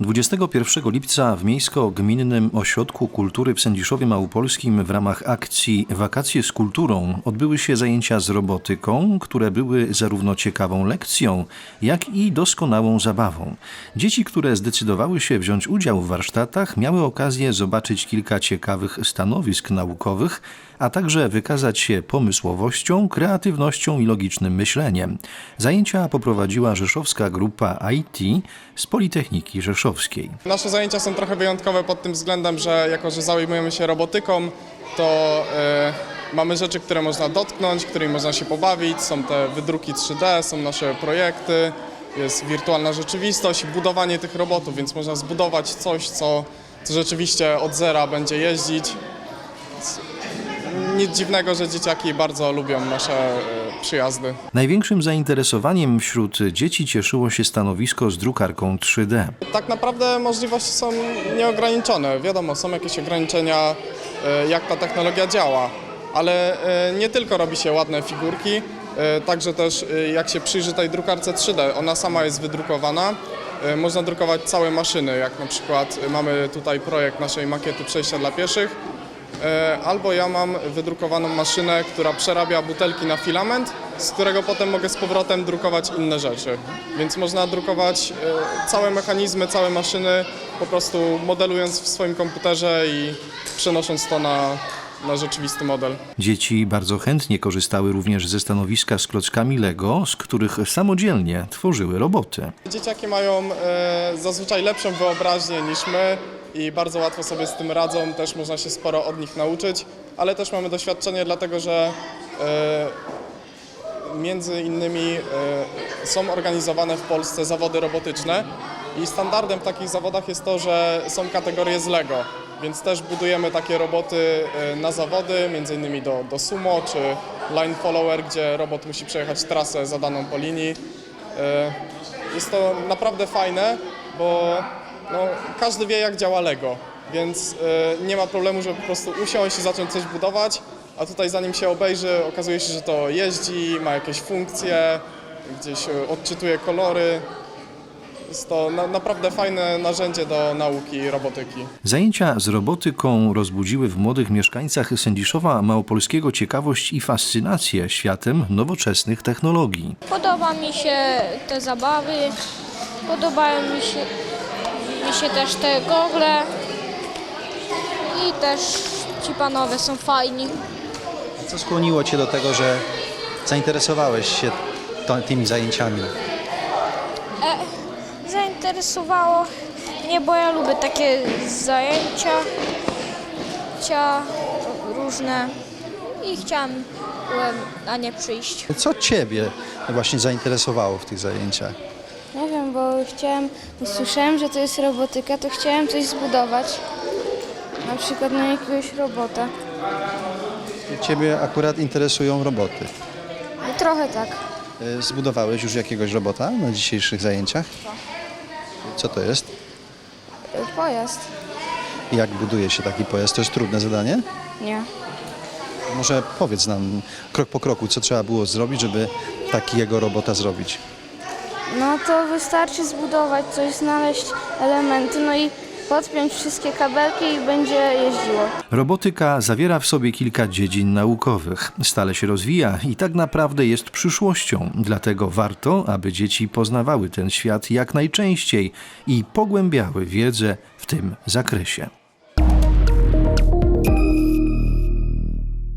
21 lipca w Miejsko-Gminnym Ośrodku Kultury w Sędziszowie Małopolskim w ramach akcji Wakacje z kulturą odbyły się zajęcia z robotyką, które były zarówno ciekawą lekcją, jak i doskonałą zabawą. Dzieci, które zdecydowały się wziąć udział w warsztatach, miały okazję zobaczyć kilka ciekawych stanowisk naukowych, a także wykazać się pomysłowością, kreatywnością i logicznym myśleniem. Zajęcia poprowadziła rzeszowska grupa IT z Politechniki Nasze zajęcia są trochę wyjątkowe pod tym względem, że jako, że zajmujemy się robotyką, to e, mamy rzeczy, które można dotknąć, którymi można się pobawić. Są te wydruki 3D, są nasze projekty, jest wirtualna rzeczywistość, budowanie tych robotów, więc można zbudować coś, co, co rzeczywiście od zera będzie jeździć. Nic dziwnego, że dzieciaki bardzo lubią nasze e, przyjazdy. Największym zainteresowaniem wśród dzieci cieszyło się stanowisko z drukarką 3D. Tak naprawdę możliwości są nieograniczone. Wiadomo, są jakieś ograniczenia, e, jak ta technologia działa, ale e, nie tylko robi się ładne figurki, także też jak się przyjrzy tej drukarce 3D, ona sama jest wydrukowana. Można drukować całe maszyny, jak na przykład mamy tutaj projekt naszej makiety przejścia dla pieszych, Albo ja mam wydrukowaną maszynę, która przerabia butelki na filament, z którego potem mogę z powrotem drukować inne rzeczy. Więc można drukować e, całe mechanizmy, całe maszyny, po prostu modelując w swoim komputerze i przenosząc to na, na rzeczywisty model. Dzieci bardzo chętnie korzystały również ze stanowiska z klockami Lego, z których samodzielnie tworzyły roboty. Dzieciaki mają e, zazwyczaj lepszą wyobraźnię niż my i bardzo łatwo sobie z tym radzą, też można się sporo od nich nauczyć, ale też mamy doświadczenie dlatego, że e, między innymi e, są organizowane w Polsce zawody robotyczne i standardem w takich zawodach jest to, że są kategorie z Lego, więc też budujemy takie roboty e, na zawody, między innymi do, do sumo czy line follower, gdzie robot musi przejechać trasę zadaną po linii. Jest to naprawdę fajne, bo no, każdy wie jak działa Lego, więc e, nie ma problemu, żeby po prostu usiąść i zacząć coś budować, a tutaj zanim się obejrzy okazuje się, że to jeździ, ma jakieś funkcje, gdzieś e, odczytuje kolory. Jest to na, naprawdę fajne narzędzie do nauki robotyki. Zajęcia z robotyką rozbudziły w młodych mieszkańcach Sędziszowa Małopolskiego ciekawość i fascynację światem nowoczesnych technologii. Podoba mi się te zabawy, podobają mi się, mi się też te gogle i też ci panowie są fajni. Co skłoniło Cię do tego, że zainteresowałeś się to, tymi zajęciami? Zainteresowało mnie, bo ja lubię takie zajęcia cia różne i chciałam na nie przyjść. Co Ciebie właśnie zainteresowało w tych zajęciach? Nie wiem, bo chciałem, usłyszałem, że to jest robotyka, to chciałem coś zbudować. Na przykład na jakiegoś robota. Ciebie akurat interesują roboty. I trochę tak. Y, Zbudowałeś już jakiegoś robota na dzisiejszych zajęciach? Co to jest? Y, Pojazd. Jak buduje się taki pojazd? To jest trudne zadanie? Nie. Może powiedz nam krok po kroku, co trzeba było zrobić, żeby takiego robota zrobić. No to wystarczy zbudować coś, znaleźć elementy, no i podpiąć wszystkie kabelki i będzie jeździło. Robotyka zawiera w sobie kilka dziedzin naukowych, stale się rozwija i tak naprawdę jest przyszłością. Dlatego warto, aby dzieci poznawały ten świat jak najczęściej i pogłębiały wiedzę w tym zakresie.